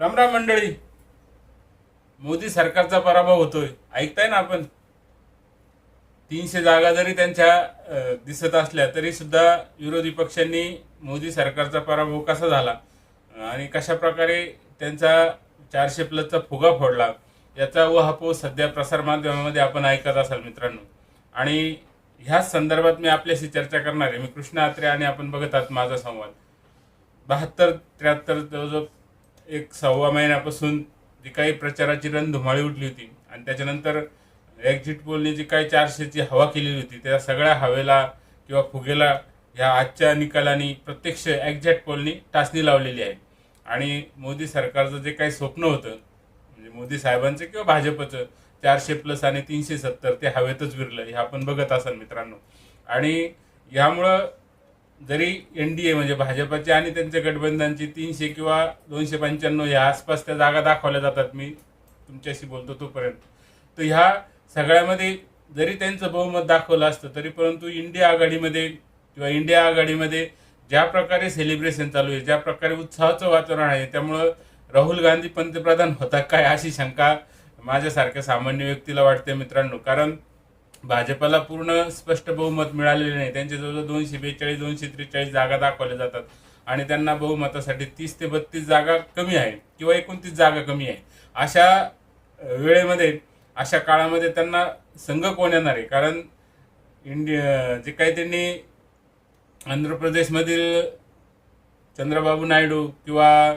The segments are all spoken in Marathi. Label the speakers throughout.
Speaker 1: रामराम मंडळी. मोदी सरकारचा पराभव होतोय. ऐकताय ना आपण? तीनशे जागा जरी त्यांच्या दिसत असल्या तरी सुद्धा विरोधी पक्षांनी मोदी सरकारचा पराभव कसा झाला? आणि कशा प्रकारे त्यांचा चारशे प्लसचा फुगा फोडला? याचा वहापो सध्या प्रसारमाध्यमामध्ये आपण ऐकत असाल मित्रांनो. आणि ह्याच संदर्भात मी आपल्याशी चर्चा करणार आहे. मी कृष्ण आत्रे आणि आपण बघत आहात माझा संवाद. बहात्तर त्र्याहत्तर जवळजवळ एक सव्वा महिन्यापासून जी काही प्रचाराची रणधुमाळी उठली होती आणि त्याच्यानंतर एक्झिट पोलने जी काही चारशेची हवा केलेली होती त्या सगळ्या हवेला किंवा फुगेला ह्या आजच्या निकालाने प्रत्यक्ष एक्झॅक्ट पोलनी टाचणी लावलेली आहे. आणि मोदी सरकारचं जे काही स्वप्न होतं म्हणजे मोदी साहेबांचं किंवा भाजपचं चारशे प्लस आणि तीनशे सत्तर ते हवेतच विरलं हे आपण बघत असाल मित्रांनो. आणि यामुळं जरी एन डी ए म्हणजे भाजपचे आणि त्यांच्या गठबंधनची तीनशे किंवा दोनशे पंच्याण्णव या आसपास त्या जागा दाखवल्या जातात मी तुमच्याशी बोलतो तोपर्यंत. तर ह्या सगळ्यामध्ये जरी त्यांचं बहुमत दाखवलं असतं तरी परंतु इंडिया आघाडीमध्ये किंवा इंडिया आघाडीमध्ये ज्या प्रकारे सेलिब्रेशन चालू आहे ज्या प्रकारे उत्साहाचं वातावरण आहे त्यामुळं राहुल गांधी पंतप्रधान होता काय अशी शंका माझ्यासारख्या सामान्य व्यक्तीला वाटते मित्रांनो. कारण भाजपला पूर्ण स्पष्ट बहुमत मिळालेले नाही. त्यांचे जवळजवळ दोनशे बेचाळीस दोनशे त्रेचाळीस जागा दाखवल्या जातात. आणि त्यांना बहुमतासाठी तीस ते बत्तीस जागा कमी आहे किंवा एकोणतीस जागा कमी आहे अशा वेळेमध्ये अशा काळामध्ये त्यांना संघ कोण येणार आहे? कारण इंडिया जे काही त्यांनी आंध्र प्रदेशमधील चंद्रबाबू नायडू किंवा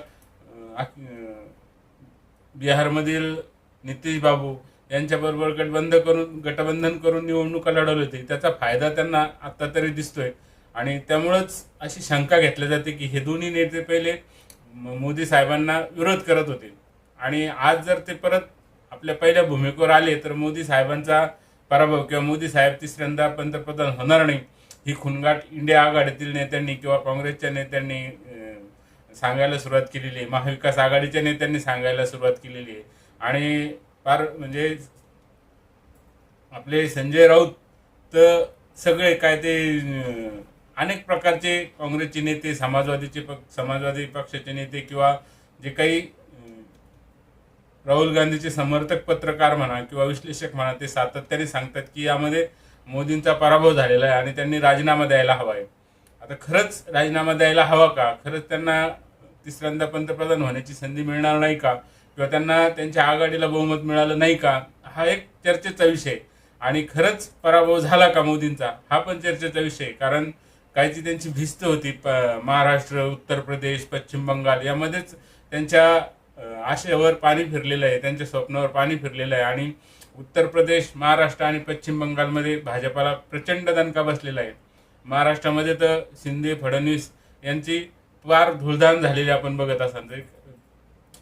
Speaker 1: बिहारमधील नितीश बाबू यांच्याबरोबर गटबंध करून गटबंधन करून निवडणुका लढवली होती. त्याचा फायदा त्यांना आत्ता तरी दिसतोय. आणि त्यामुळंच अशी शंका घेतली जाते की हे दोन्ही नेते पहिले मोदी साहेबांना विरोध करत होते. आणि आज जर ते परत आपल्या पहिल्या भूमिकेवर आले तर मोदी साहेबांचा पराभव किंवा मोदी साहेब तिसऱ्यांदा पंतप्रधान होणार नाही ही खुणगाट इंडिया आघाडीतील नेत्यांनी किंवा काँग्रेसच्या नेत्यांनी सांगायला सुरुवात केलेली आहे. महाविकास आघाडीच्या नेत्यांनी सांगायला सुरुवात केलेली आहे. आणि फार म्हणजे आपले संजय राऊत तर सगळे काय ते अनेक प्रकारचे काँग्रेसचे नेते समाजवादीचे पक्ष समाजवादी पक्षाचे नेते किंवा जे काही राहुल गांधीचे समर्थक पत्रकार म्हणा किंवा विश्लेषक म्हणा ते सातत्याने सांगतात की यामध्ये मोदींचा पराभव झालेला आहे आणि त्यांनी राजीनामा द्यायला हवा आहे. आता खरंच राजीनामा द्यायला हवा का? खरंच त्यांना तिसऱ्यांदा पंतप्रधान होण्याची संधी मिळणार नाही का? किंवा त्यांना त्यांच्या आघाडीला बहुमत मिळालं नाही का हा एक चर्चेचा विषय. आणि खरंच पराभव झाला का मोदींचा हा पण चर्चेचा विषय. कारण काहीची त्यांची भिस्त होती प- महाराष्ट्र उत्तर प्रदेश पश्चिम बंगाल यामध्येच त्यांच्या आशेवर पाणी फिरलेलं आहे त्यांच्या स्वप्नावर पाणी फिरलेलं आहे. आणि उत्तर प्रदेश महाराष्ट्र आणि पश्चिम बंगालमध्ये भाजपाला प्रचंड दणका बसलेला आहे. महाराष्ट्रामध्ये तर शिंदे फडणवीस यांची फार धुळधाण झालेली आपण बघत असाल.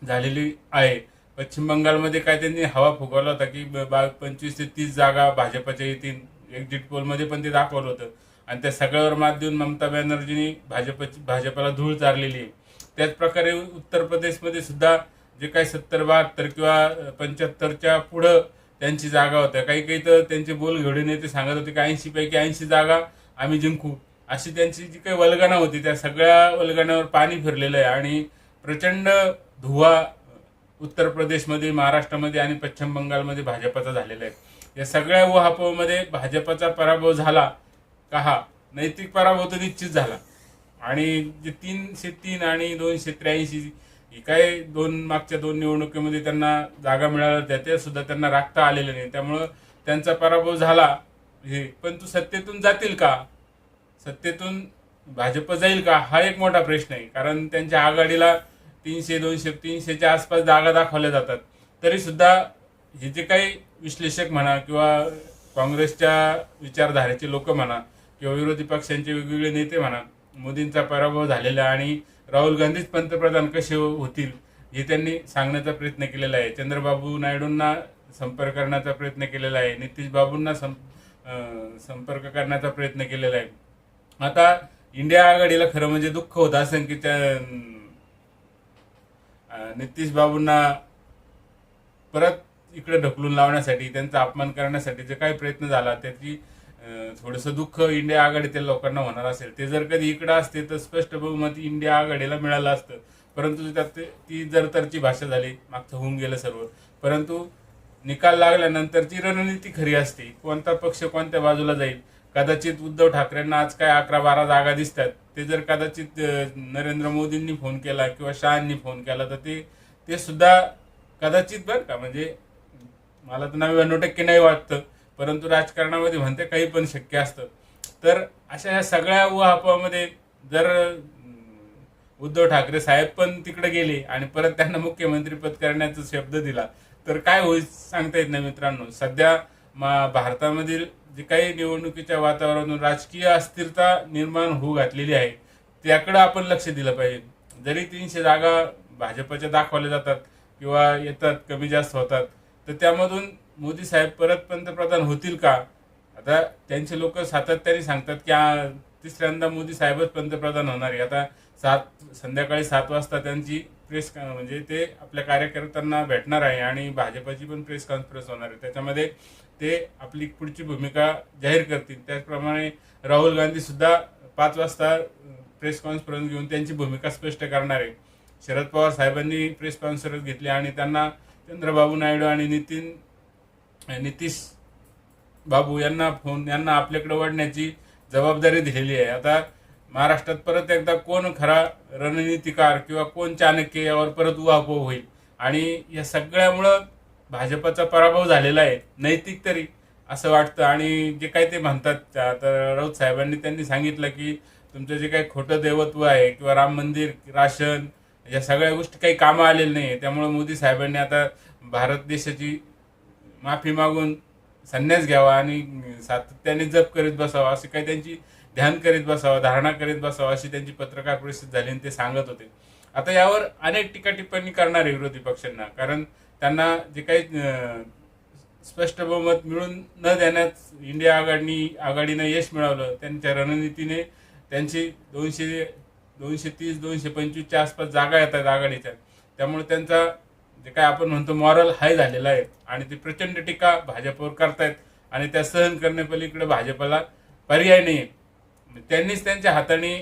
Speaker 1: झालेली आहे. पश्चिम बंगालमध्ये काय त्यांनी हवा फुगवला होता की ब- बा पंचवीस ते तीस जागा भाजपच्या येतील. एक्झिट पोलमध्ये पण ते दाखवलं होतं. आणि त्या सगळ्यावर मात देऊन ममता बॅनर्जींनी भाजपची भाजपला धूळ चारलेली आहे. त्याच प्रकारे उत्तर प्रदेशमध्ये सुद्धा जे काही सत्तर बहात्तर किंवा पंच्याहत्तरच्या पुढं त्यांची जागा होत्या. काही काही तर त्यांचे बोल घडून नेते सांगत होते की ऐंशी पैकी ऐंशी जागा आम्ही जिंकू. अशी त्यांची जी काही वल्गना होती त्या सगळ्या वलगणावर पाणी फिरलेलं आहे. आणि प्रचंड धुवा उत्तर प्रदेशमध्ये महाराष्ट्रामध्ये आणि पश्चिम बंगालमध्ये भाजपचा झालेला आहे. या सगळ्या उहापोहमध्ये भाजपचा पराभव झाला का हा? नैतिक पराभव तर निश्चित झाला. आणि जे तीनशे तीन आणि दोनशे त्र्याऐंशी ही काय दोन मागच्या दोन निवडणुकीमध्ये त्यांना जागा मिळाल्या त्या सुद्धा त्यांना राखता आलेलं नाही. त्यामुळं त्यांचा पराभव झाला. हे पण तू सत्तेतून जातील का? सत्तेतून भाजप जाईल का? हा एक मोठा प्रश्न आहे. कारण त्यांच्या आघाडीला तीनशे दोनशे तीनशेच्या आसपास जागा दाखवल्या जातात. तरीसुद्धा हे जे काही विश्लेषक म्हणा किंवा काँग्रेसच्या विचारधारेचे लोक म्हणा किंवा विरोधी पक्षांचे वेगवेगळे नेते म्हणा मोदींचा पराभव झालेला आणि राहुल गांधीच पंतप्रधान कसे होतील हे त्यांनी सांगण्याचा प्रयत्न केलेला आहे. चंद्रबाबू नायडूंना संपर्क करण्याचा प्रयत्न केलेला आहे. नितीश बाबूंना सं संपर्क करण्याचा प्रयत्न केलेला आहे. आता इंडिया आघाडीला खरं म्हणजे दुःख होत असं की त्या नितीश बाबूंना परत इकडे ढकलून लावण्यासाठी त्यांचा अपमान करण्यासाठी जे काही प्रयत्न झाला त्याची थोडंसं दुःख इंडिया आघाडीतील लोकांना होणार असेल. ते जर कधी इकडे असते तर स्पष्ट बहुमत इंडिया आघाडीला मिळालं असतं. परंतु त्यात ते- ती जरतरची भाषा झाली मागचं होऊन गेलं सर्व. परंतु निकाल लागल्यानंतरची रणनीती खरी असते. कोणता पक्ष कोणत्या बाजूला जाईल कदाचित उद्धव ठाकरेंना आज काय अकरा बारा जागा दिसतात ते जर कदाचित नरेंद्र मोदींनी फोन केला किंवा शहांनी फोन केला तर ते ते सुद्धा कदाचित बरं का म्हणजे मला तर नव्याण्णव टक्के नाही वाटतं परंतु राजकारणामध्ये म्हणते काही पण शक्य असतं. तर अशा ह्या सगळ्या उहापामध्ये जर उद्धव ठाकरे साहेब पण तिकडे गेले आणि परत त्यांना मुख्यमंत्रीपद करण्याचा शब्द दिला तर काय होईल सांगता येत नाही मित्रांनो. सध्या मा- भारतामधील जे काही निवडणुकीच्या वातावरणातून राजकीय अस्थिरता निर्माण होऊ घातलेली आहे त्याकडं आपण लक्ष दिलं पाहिजे. जरी तीनशे जागा भाजपच्या दाखवल्या जातात किंवा येतात कमी जास्त होतात तर त्यामधून मोदी साहेब परत पंतप्रधान होतील का? आता त्यांचे लोक सातत्याने सांगतात की तिसऱ्यांदा मोदी साहेबच पंतप्रधान होणार आहे. आता सात संध्याकाळी सात वाजता त्यांची प्रेस म्हणजे ते आपल्या कार्यकर्त्यांना भेटणार आहे आणि भाजपची पण प्रेस कॉन्फरन्स होणार आहे. त्याच्यामध्ये ते आपली पुढची भूमिका जाहीर करतील. त्याचप्रमाणे राहुल गांधी सुद्धा पाच वाजता प्रेस कॉन्फरन्स घेऊन त्यांची भूमिका स्पष्ट करणार आहे शरद पवार साहेबांनी प्रेस कॉन्फरन्स घेतली आणि त्यांना चंद्रबाबू नायडू आणि नितीन नितीश बाबू यांना फोन यांना आपल्याकडे वळण्याची जबाबदारी दिलेली आहे. आता महाराष्ट्रात परत एकदा कोण खरा रणनीतिकार किंवा कोण चाणक्य यावर परत उहापोह होईल? आणि या सगळ्यामुळं भाजपचा पराभव झालेला आहे नैतिक तरी असं वाटतं. आणि जे काही ते म्हणतात आता राऊत साहेबांनी त्यांनी सांगितलं की तुमचं जे काही खोटं देवत्व आहे किंवा राम मंदिर राशन या सगळ्या गोष्टी काही कामं आलेल्या नाही त्यामुळे मोदी साहेबांनी आता भारत देशाची माफी मागून संन्यास घ्यावा आणि सातत्याने जप करीत बसावा अशी काही त्यांची ध्यान करीत बसावं धारणा करीत बसावं अशी त्यांची पत्रकार परिषद झाली आणि ते सांगत होते. आता यावर अनेक टीका टिप्पणी करणार आहे विरोधी पक्षांना कारण त्यांना जे काही स्पष्ट बहुमत मिळून न देण्यात इंडिया आघाडी आघाडीनं यश मिळवलं त्यांच्या रणनीतीने त्यांची दोनशे दोनशे तीस दोनशे पंचवीसच्या आसपास जागा येतात आघाडीच्या. त्यामुळे त्यांचा जे काय आपण म्हणतो मॉरल हाय झालेला आहे आणि ते प्रचंड टीका भाजपवर करतायत आणि त्या सहन करण्यापलीकडे भाजपला पर्याय नाही त्यांनीच त्यांच्या हाताने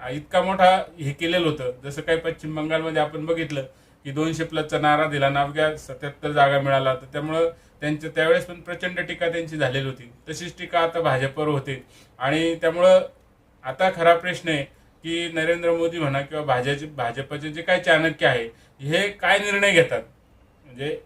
Speaker 1: इतका मोठा हे केलेलं होतं. जसं काही पश्चिम बंगालमध्ये आपण बघितलं की दोनशे प्लसचा नारा दिला. नावग्या सत्याहत्तर जागा मिळाला तर त्यामुळं त्यांच्या त्यावेळेस पण प्रचंड टीका त्यांची झालेली होती. तशीच टीका आता भाजपवर होते. आणि त्यामुळं आता खरा प्रश्न आहे की नरेंद्र मोदी म्हणा किंवा भाजपचे भाजपचे जे काही चाणक्य आहे हे काय निर्णय घेतात? म्हणजे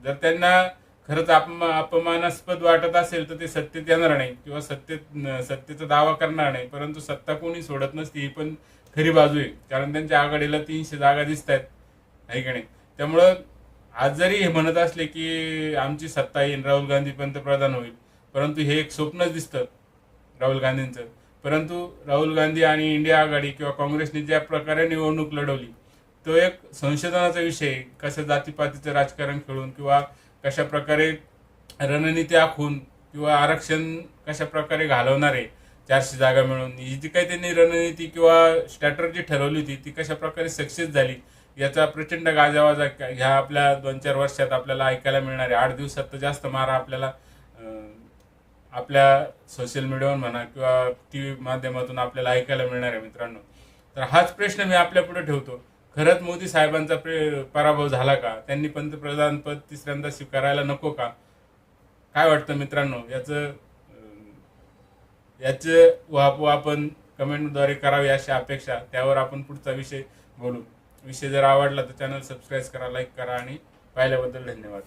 Speaker 1: जर त्यांना खरंच अपमा अपमानास्पद वाटत असेल तर ते सत्तेत येणार नाही किंवा सत्तेत सत्तेचा दावा करणार नाही. परंतु सत्ता कोणी सोडत नसती ही पण खरी बाजू आहे. कारण त्यांच्या आघाडीला तीनशे जागा दिसत आहेत आहे का नाही? त्यामुळं आज जरी हे म्हणत असले की आमची सत्ता येईल राहुल गांधी पंतप्रधान होईल परंतु हे एक स्वप्नच दिसतं राहुल गांधींचं. परंतु राहुल गांधी आणि इंडिया आघाडी किंवा काँग्रेसने ज्या प्रकारे निवडणूक लढवली तो एक संशोधनाचा विषय कसं जातीपातीचं राजकारण खेळून किंवा कशा प्रकारे रणनीती आखून किंवा आरक्षण कशा प्रकारे घालवणारे चारशे जागा मिळून ही जी काही त्यांनी रणनीती किंवा स्ट्रॅटर्जी ठरवली होती ती कशा प्रकारे सक्सेस झाली याचा प्रचंड गाजावाजा ह्या आपल्या दोन चार वर्षात आपल्याला ऐकायला मिळणार. आहे आठ दिवसात तर जास्त मारा आपल्याला आपल्या सोशल मीडियावर म्हणा किंवा टी व्ही माध्यमातून आपल्याला ऐकायला मिळणार आहे मित्रांनो. तर हाच प्रश्न मी आपल्यापुढे ठेवतो. खरंच मोदी साहेबांचा प्रे- पराभव झाला का? त्यांनी पंतप्रधान पद तिसऱ्यांदा स्वीकारायला नको का? काय वाटतं मित्रांनो? याचं याचं वापू आपण कमेंटद्वारे करावी अशी अपेक्षा त्यावर आपण पुढचा विषय बोलू. विषय जर आवडला तर चॅनल सबस्क्राईब करा लाईक करा आणि पाहिल्याबद्दल धन्यवाद.